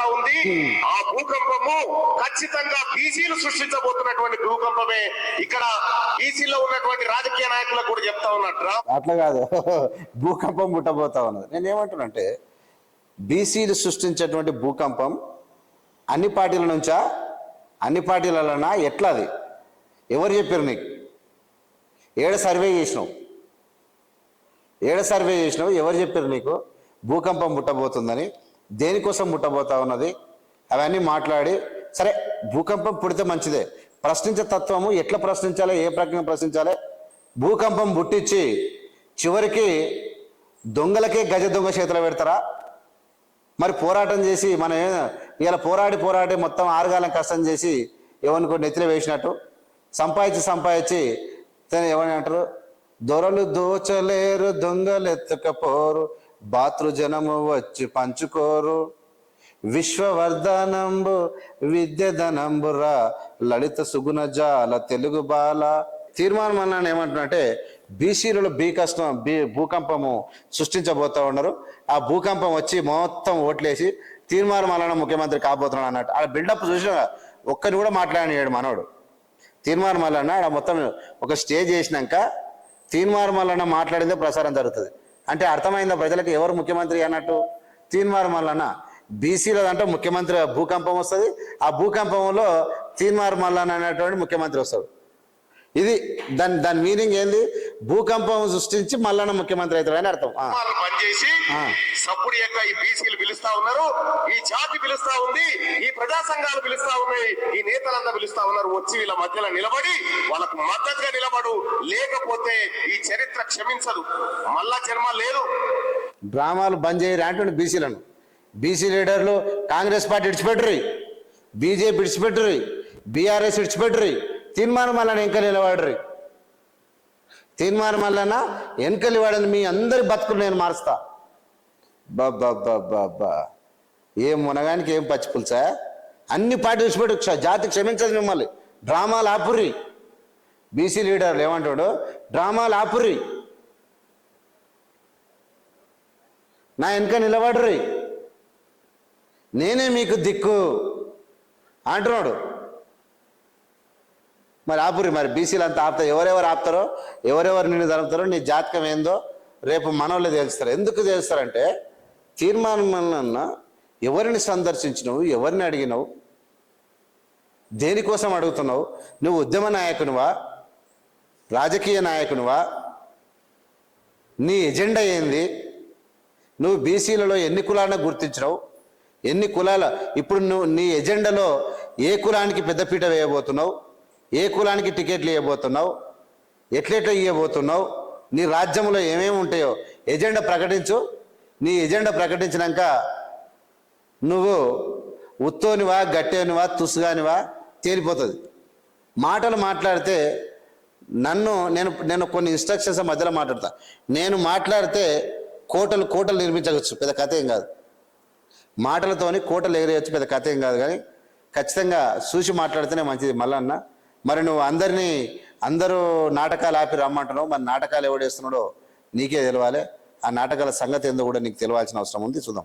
ముట్టబోతా ఉంది. ఆ భూకంపము ఖచ్చితంగా బీసీలు సృష్టించబోతున్నటువంటి భూకంపమే. ఇక్కడ బీసీలో ఉన్నటువంటి రాజకీయ నాయకులకు కూడా చెప్తా ఉన్నట్రా అట్లా కాదు. భూకంపం ముట్టబోతా ఉన్నది. నేను ఏమంటున్నానంటే బీసీలు సృష్టించేటువంటి భూకంపం అన్ని పార్టీల నుంచా? అన్ని పార్టీలలోనా? ఎట్లా అది ఎవరు చెప్పారు నీకు? ఏడ సర్వే చేసినావు? ఏడ సర్వే చేసినావు? ఎవరు చెప్పారు నీకు? భూకంపం ముట్టబోతుందని? దేనికోసం ముట్టబోతా ఉన్నది? అవన్నీ మాట్లాడి సరే భూకంపం పుడితే మంచిదే. ప్రశ్నించే తత్వము ఎట్లా ప్రశ్నించాలి? ఏ ప్రకారం ప్రశ్నించాలి? భూకంపం పుట్టించి చివరికి దొంగలకే గజ దొంగ చేతిలో పెడతారా? మరి పోరాటం చేసి మనం ఇలా పోరాడి పోరాడి మొత్తం ఆరుగాలం కష్టం చేసి ఎవరికో నెత్తిన వేసినట్టు? సంపాదించి సంపాదించి తను ఏమని అంటారు? దొరలు దోచలేరు దొంగలు ఎత్తుకపోరు భాతృజనము వచ్చి పంచుకోరు. విశ్వవర్ధనంబు విద్యధనంబురా లలిత సుగుణ జాల తెలుగు బాల. తీర్మానం అన్నాను ఏమంటున్నట్టే బీసీలలో బీ కష్టం బీ భూకంపము సృష్టించబోతా ఉన్నారు. ఆ భూకంపం వచ్చి మొత్తం ఓట్లేసి తీర్మానం అన్న ముఖ్యమంత్రి కాబోతున్నాడు అన్నట్టు. ఆ బిల్డప్ చూసిన ఒక్కరిని కూడా మాట్లాడినాడు మనోడు. తీర్మానం మల్లన్న ఆడ మొత్తం ఒక స్టేజ్ చేసినాక తీర్మానం మల్లన్న మాట్లాడిందే ప్రసారం జరుగుతుంది. అంటే అర్థమైందా ప్రజలకు ఎవరు ముఖ్యమంత్రి అన్నట్టు? తీన్మార్ మల్లన్న. బీసీలో అంటే ముఖ్యమంత్రి భూకంపం వస్తుంది. ఆ భూకంపంలో తీన్మార్ మల్లన్న అనేటువంటి ముఖ్యమంత్రి వస్తాడు. ఇది దాని దాని మీనింగ్ ఏంది? భూకంపం సృష్టించి మల్లన్న ముఖ్యమంత్రి అవుతాడని అర్థం. ఆ. వాళ్ళు పనిచేసి. సప్పుడు యొక్క ఈ బీసీలు పిలుస్తా ఉన్నారు ఈ జాతి పిలుస్తా ఉంది ఈ ప్రజా సంఘాలు పిలుస్తా ఉన్నాయి ఈ నేతలంతా పిలుస్తా ఉన్నారు వచ్చి వీళ్ళ మధ్యలో నిలబడి వాళ్ళకు మద్దతుగా నిలబడు లేకపోతే ఈ చరిత్ర క్షమించదు. మళ్ళా జన్మ లేదు. డ్రామాలు బంద్ చేయరు అంటుండే బీసీలను. బీసీ లీడర్లు కాంగ్రెస్ పార్టీ ఇడిచిపెట్టరు బీజేపీ ఇడిచిపెట్టరు బీఆర్ఎస్ ఇడిచిపెట్టరు తీర్మానం వలన వెనక నిలబడరు తీర్మానం వలన వెనక వాడని మీ అందరి బతుకులు నేను మారుస్తా. బాబా ఏం మునగానికి ఏం పచ్చి పులుసా? అన్ని పార్టీ విడిచిపెట్టు జాతి క్షమించదు మిమ్మల్ని. డ్రామాలు ఆపుర్రి. బీసీ లీడర్లు ఏమంటాడు? డ్రామాలు ఆపుర్రి. నా వెనుక నిలబడరు నేనే మీకు దిక్కు. అంటున్నాడు. మరి ఆపురి మరి బీసీలు అంతా ఆపుతారు. ఎవరెవరు ఆపుతారో ఎవరెవరు నిన్ను జరుపుతారో నీ జాతకం ఏందో రేపు మనవాళ్ళు తెలుస్తారు. ఎందుకు తెలుస్తారంటే తీర్మానం ఎవరిని సందర్శించినవు ఎవరిని అడిగినవు దేనికోసం అడుగుతున్నావు నువ్వు ఉద్యమ నాయకునివా రాజకీయ నాయకునివా నీ ఎజెండా ఏంది నువ్వు బీసీలలో ఎన్ని కులాలను గుర్తించినావు ఎన్ని కులాల ఇప్పుడు నువ్వు నీ ఎజెండాలో ఏ కులానికి పెద్దపీట వేయబోతున్నావు ఏ కులానికి టికెట్లు ఇవ్వబోతున్నావు? ఎట్లెట్లా ఇవ్వబోతున్నావు? నీ రాజ్యంలో ఏమేమి ఉంటాయో ఎజెండా ప్రకటించు. నీ ఎజెండా ప్రకటించినాక నువ్వు ఉత్తోనివా గట్టేనివా తుసుగానివా తేలిపోతుంది. మాటలు మాట్లాడితే నన్ను నేను నేను కొన్ని ఇన్స్ట్రక్షన్స్ మధ్యలో మాట్లాడతా. నేను మాట్లాడితే కోటలు కోటలు నిర్మించవచ్చు. పెద్ద కథ ఏం కాదు. మాటలతోని కోటలు ఎగిరేయచ్చు పెద్ద కథ ఏం కాదు కానీ ఖచ్చితంగా చూసి మాట్లాడితేనే మంచిది. మళ్ళన్న మరి నువ్వు అందరినీ అందరూ నాటకాలు ఆపి రమ్మంటున్నావు మరి నాటకాలు ఎవడేస్తున్నాడో నీకే తెలవాలి. ఆ నాటకాల సంగతి ఏందో కూడా నీకు తెలియాల్సిన అవసరం ఉంది. చూద్దాం.